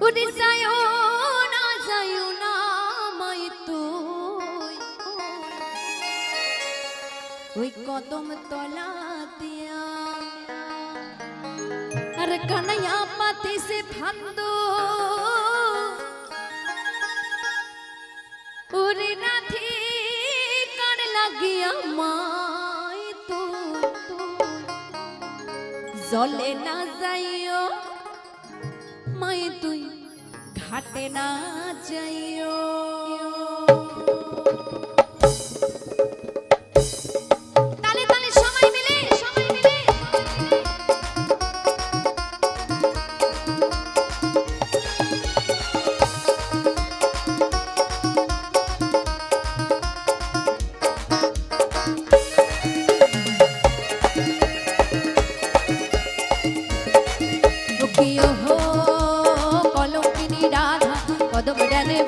ওরে যায়ও না যায়ও না মাই তুই ওই কদম তলা দিয়া আর কানাইয়া পাতে সে ফান্দ। ওরে নাথি, কান লাগিয়া তো জলে না যাইও মাই তুই ঘাটে না যাইও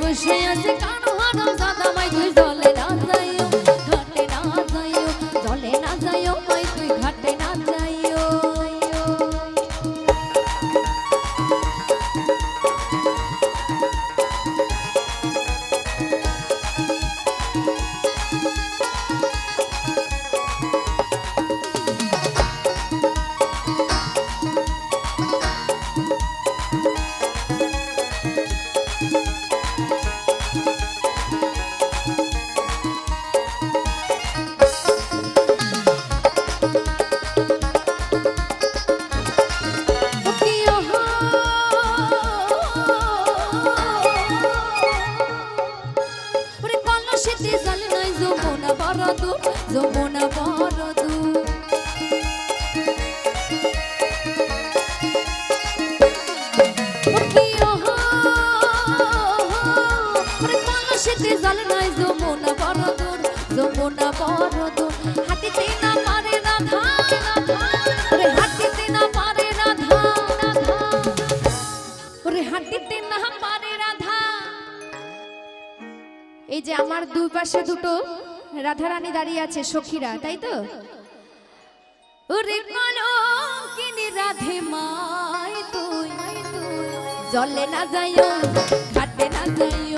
বসে আছে কান হানো সাদা মাই তুই জলে না যাইও, ঘাটে না জলে না যাইও। কলসিতে জল নাই যমুনা বড় দূর যমুনা বড় দূর জল নাই যমুনা বড় দূর যমুনা বড় দূর হাতিতে না পারে রাধা, ওরে হাতিতে না পারে রাধা। ওরে হাতিতে না পারে রাধা। এই যে আমার দুই পাশে দুটো রাধারানী দাঁড়িয়ে আছে, সখীরা, তাই তো? রাধে মাই তুই, জলে না যাই না যাইও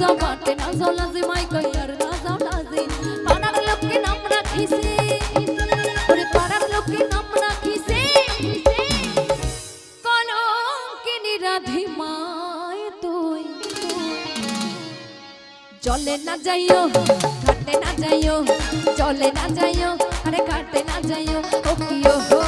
যাও বাটে না যাও লাজে মাই কই আর না যাও লাজে পাড়ার লোককে নাম রাখিছে। ওরে পাড়ার লোককে নাম রাখিছে। কলঙ্কিনী রাধে মায় তুই। জলে না যাইও ঘাটে না যাইও, জলে না যাইও, আরে ঘাটে না যাইও, ও কিও হো।